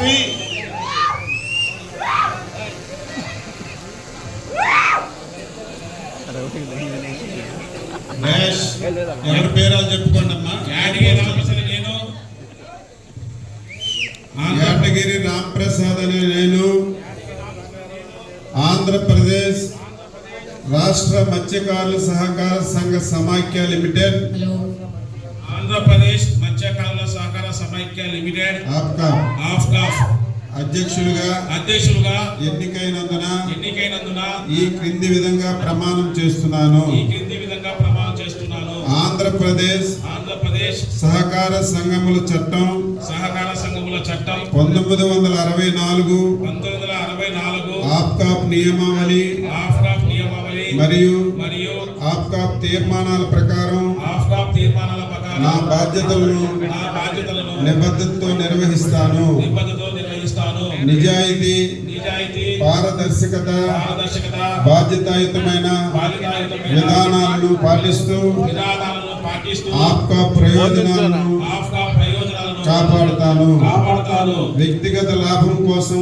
రాజశ్రీ మహేష్ ఎవరి పేరాలు చెప్పుకోండి అమ్మా. యాదగిరి రామకృష్ణ నేను. యాదగిరి రామప్రసాద్ అనే నేను. ఆంధ్రప్రదేశ్ రాష్ట్ర మత్స్యకారుల సహకార సంఘ సమాఖ్య లిమిటెడ్. సమైక్య లిమిటెడ్ ఆప్కా. ఆఫ్ కాఫ్ అధ్యక్షులుగా. అధ్యక్షులుగా. ఎన్నికైనందున. ఎన్నికైనందున. ఈ క్రింది విధంగా ప్రమాణం చేస్తున్నాను. ఈ క్రింది విధంగా ప్రమాణం చేస్తున్నాను. ఆంధ్రప్రదేశ్ ఆంధ్రప్రదేశ్ సహకార సంఘముల చట్టం. సహకార సంఘముల చట్టం. పంతొమ్మిది వందల అరవై నాలుగు. పంతొమ్మిది వందల అరవై నాలుగు. ఆప్కాప్ నియమావళి. ఆఫ్ కాఫ్ నియమావళి. మరియు మరియు ఆప్కాప్ తీర్మానాల ప్రకారం నా బాధ్యతలను నా బాధ్యతలను నిబద్ధతతో నిర్వహిస్తాను. నిజాయితీ నిజాయితీ పారదర్శకత పారదర్శకత బాధ్యతాయుతమైన విధానాలను పాటిస్తూ విధానాలను పాటిస్తూ ఆప్కా ప్రయోజనాలను కాపాడుతాను. కాపాడుతాను. వ్యక్తిగత లాభం కోసం